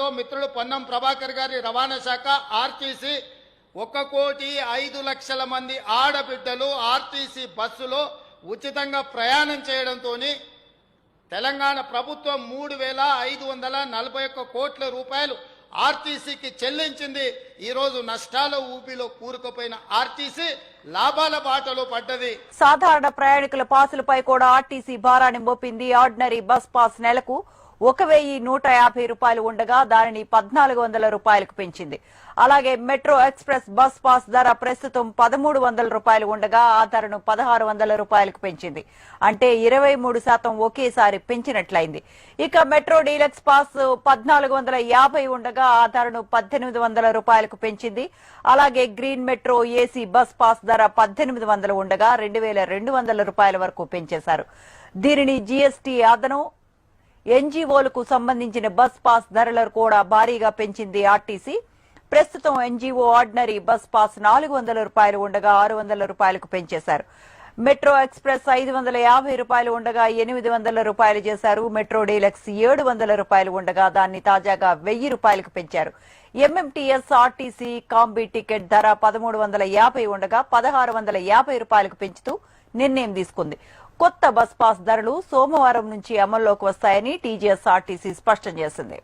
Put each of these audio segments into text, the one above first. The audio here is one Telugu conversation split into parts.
లో మిత్రుడు పొన్నం ప్రభాకర్ గారి రవాణా శాఖ ఆర్టీసీ ఒక కోటి ఐదు లక్షల మంది ఆడబిడ్డలు ఆర్టీసీ బస్సులో ఉచితంగా ప్రయాణం చేయడంతో తెలంగాణ ప్రభుత్వం మూడు వేల ఐదు వందల నలభై ఒక్క కోట్ల రూపాయలు ఆర్టీసీకి చెల్లించింది. ఈరోజు నష్టాల ఊపిలో కూరుకుపోయిన ఆర్టీసీ లాభాల బాటలో పడ్డది. సాధారణ ప్రయాణికుల పాసులపై కూడా ఆర్టీసీ భారాన్ని మోపింది. ఆర్డినరీ బస్ పాస్ నెలకు ఒక వెయ్యి నూట యాభై రూపాయలు ఉండగా దానిని పద్నాలుగు వందల రూపాయలకు పెంచింది. అలాగే మెట్రో ఎక్స్ప్రెస్ బస్ పాస్ ధర ప్రస్తుతం పదమూడు వందల రూపాయలు ఉండగా ఆ ధరను పదహారు వందల రూపాయలకు పెంచింది. అంటే ఇరవై మూడు శాతం ఒకేసారి పెంచినట్లయింది. ఇక మెట్రో డీలక్స్ పాస్ పద్నాలుగు వందల యాభై ఉండగా ఆ ధరను పద్దెనిమిది వందల రూపాయలకు పెంచింది. అలాగే green metro AC bus pass ధర పద్దెనిమిది వందలు ఉండగా రెండు వేల రెండు వందల రూపాయల వరకు పెంచేశారు. దీనిని జీఎస్టీ అదనం ఎన్జీఓలకు సంబంధించిన బస్ పాస్ ధరలను కూడా భారీగా పెంచింది ఆర్టీసీ. ప్రస్తుతం ఎన్జీఓ ఆర్డినరీ బస్ పాస్ నాలుగు వందల రూపాయలు ఉండగా ఆరు వందల రూపాయలకు పెంచేశారు. మెట్రో ఎక్స్ప్రెస్ ఐదు వందల యాభై రూపాయలు ఉండగా ఎనిమిది వందల రూపాయలు చేశారు. మెట్రో డీలక్స్ ఏడు వందల రూపాయలు ఉండగా దాన్ని తాజాగా వెయ్యి రూపాయలకు పెంచారు. ఎంఎంటీఎస్ ఆర్టీసీ కాంబీ టికెట్ ధర పదమూడు వందల యాభై ఉండగా పదహారు వందల యాభై రూపాయలకు పెంచుతూ నిర్ణయం తీసుకుంది. కొత్త బస్ పాస్ ధరలు సోమవారం నుంచి అమల్లోకి వస్తాయని టీజీఎస్ఆర్టీసీ స్పష్టం చేసింది.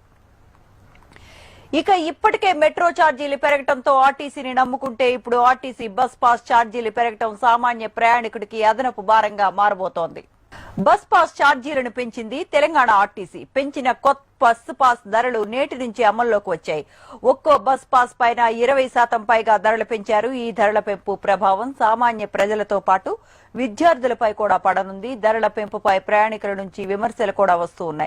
ఇక ఇప్పటికే మెట్రో ఛార్జీలు పెరగడంతో ఆర్టీసీని నమ్ముకుంటే ఇప్పుడు ఆర్టీసీ బస్ పాస్ ఛార్జీలు పెరగడం సామాన్య ప్రయాణికుడికి అదనపు భారంగా మారబోతోంది. బస్ పాస్ ఛార్జీలను పెంచింది తెలంగాణ ఆర్టీసీ. పెంచిన కొత్త బస్ పాస్ ధరలు నేటి నుంచి అమల్లోకి వచ్చాయి. ఒక్కో బస్ పాస్ పైన ఇరవై శాతం పైగా ధరలు పెంచారు. ఈ ధరల పెంపు ప్రభావం సామాన్య ప్రజలతో పాటు విద్యార్థులపై కూడా పడనుంది. ధరల పెంపుపై ప్రయాణికుల నుంచి విమర్శలు కూడా వస్తూ ఉన్నాయి.